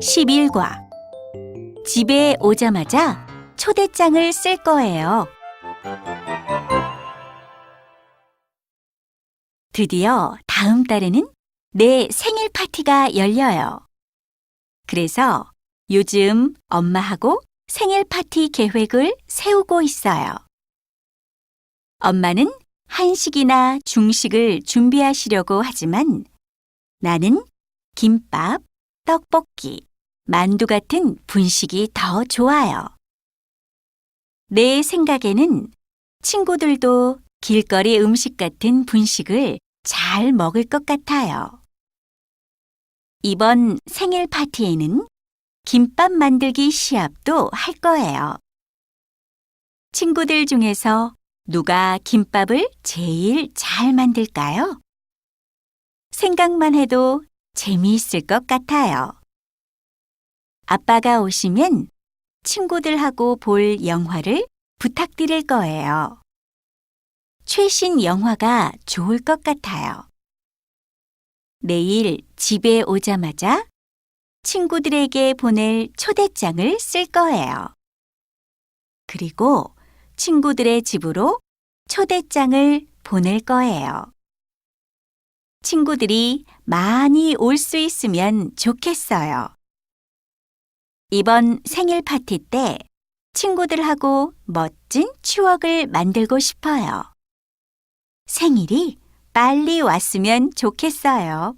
11과 집에 오자마자 초대장을 쓸 거예요. 드디어 다음 달에는 내 생일 파티가 열려요. 그래서 요즘 엄마하고 생일 파티 계획을 세우고 있어요. 엄마는 한식이나 중식을 준비하시려고 하지만 나는 김밥, 떡볶이, 만두 같은 분식이 더 좋아요. 내 생각에는 친구들도 길거리 음식 같은 분식을 잘 먹을 것 같아요. 이번 생일 파티에는 김밥 만들기 시합도 할 거예요. 친구들 중에서 누가 김밥을 제일 잘 만들까요? 생각만 해도 재미있을 것 같아요. 아빠가 오시면 친구들하고 볼 영화를 부탁드릴 거예요. 최신 영화가 좋을 것 같아요. 내일 집에 오자마자 친구들에게 보낼 초대장을 쓸 거예요. 그리고 친구들의 집으로 초대장을 보낼 거예요. 친구들이 많이 올 수 있으면 좋겠어요. 이번 생일 파티 때 친구들하고 멋진 추억을 만들고 싶어요. 생일이 빨리 왔으면 좋겠어요.